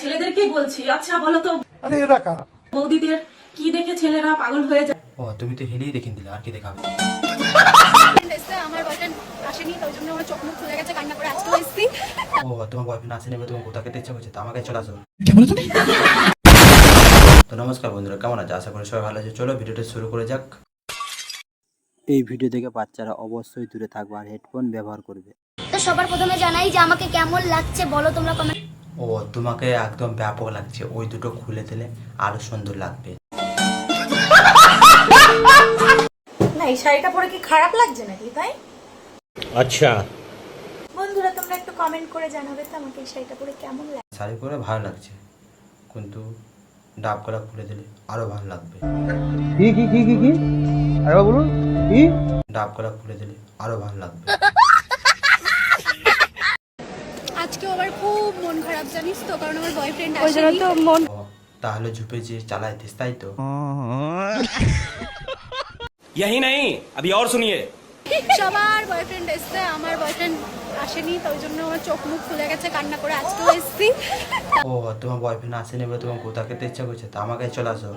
ছেলেদেরকেই বলছি। আচ্ছা বলো তো আরে এরা কারা? বৌদিদের কি দেখে ছেলেরা পাগল হয়ে যায়? ও তুমি তো হেলেই দেখিন দিলে আর কি দেখাবে? আমার বয়ফ্রেন্ড আসেনি তো জন্য আমার চোখ মুখ খুলে গেছে কান্না করে আজকেও এসছি। ও তোমার বয়ফ্রেন্ড আসেনি এবার তুমি কোথাও খেতে ইচ্ছা করছে? তো আমাকে চলে আসো। তো নমস্কার বন্ধুরা কেমন আছে? আশা করি সবাই ভালো আছে। চলো ভিডিওটা শুরু করে যাক। এই ভিডিও থেকে বাচ্চারা অবশ্যই দূরে থাকবে আর হেডফোন ব্যবহার করবে। তো সবার প্রথমে জানাই যে আমাকে কেমন লাগছে বলো তোমরা কমেন্ট ও তোমাকে একদম ব্যাপক লাগছে। ওই দুটো খুলে দিলে আরও সুন্দর লাগবে। না এই শাড়িটা পরে কি খারাপ লাগছে নাকি তাই আচ্ছা। বন্ধুরা তোমরা একটু কমেন্ট করে জানাবে তো আমাকে এই শাড়িটা পরে কেমন লাগছে শাড়ি পরে ভালো লাগছে কিন্তু ডাব করা খুলে দিলে আরও ভালো লাগবে। কি কি কি কি কি? আরে বলুন কি? ডাব করা খুলে দিলে আরও ভালো লাগবে। আজকে আবার খুব মন খারাপ জানিস তো কারণ আমার বয়ফ্রেন্ড আসেনি তো মন ও তাহলে ঝুপে যে চালাইতিস তাই তো यही नहीं अभी और सुनिए সবার বয়ফ্রেন্ড এসছে আমার বয়ফ্রেন্ড আসেনি তো ওই জন্য আমার চোখ মুখ খুলে গেছে কান্না করে আজকেও এসছি ও তোমার বয়ফ্রেন্ড আসেনি এবার তোমার কোথা খেতে ইচ্ছা করছে তো আমাকে চলে আসো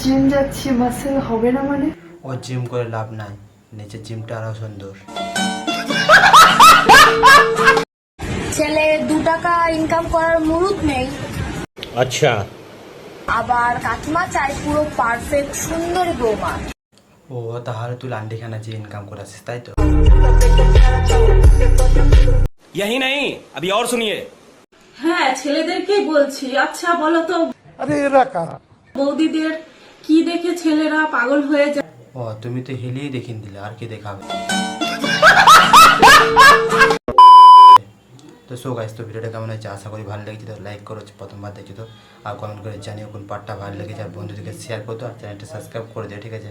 জিম যাচ্ছি মাসেল হবে না মানে ও জিম করে লাভ নাই নিচে জিমটা আরো সুন্দর ছেলে দু টাকা ইনকাম করার মুরুদ নেই अच्छा আবার কাকিমা চাই পুরো পারফেক্ট সুন্দর বৌমা ও তাহলে তুই লান্ডিখানা যে ইনকাম করে আসিস তাই তো यही नहीं अभी और सुनिए হ্যাঁ ছেলেদেরকেই বলছি আচ্ছা বলো তো আরে এরা কারা বৌদিদের কি দেখে ছেলেরা পাগল হয়ে যায় ও তুমি তো হেলেই দেখিন দিলে আর কি দেখাবে তো সো গাইস তো ভিডিওটা কেমন হয়েছে? আশা করি ভালো লেগেছে, তো লাইক করো প্রথমবার দেখছি তো। আর কমেন্ট করে জানিও কোন পার্টটা ভালো লেগেছে, আর বন্ধুদেরকে শেয়ার করতো আর চ্যানেলটা সাবস্ক্রাইব করে দিও, ঠিক আছে?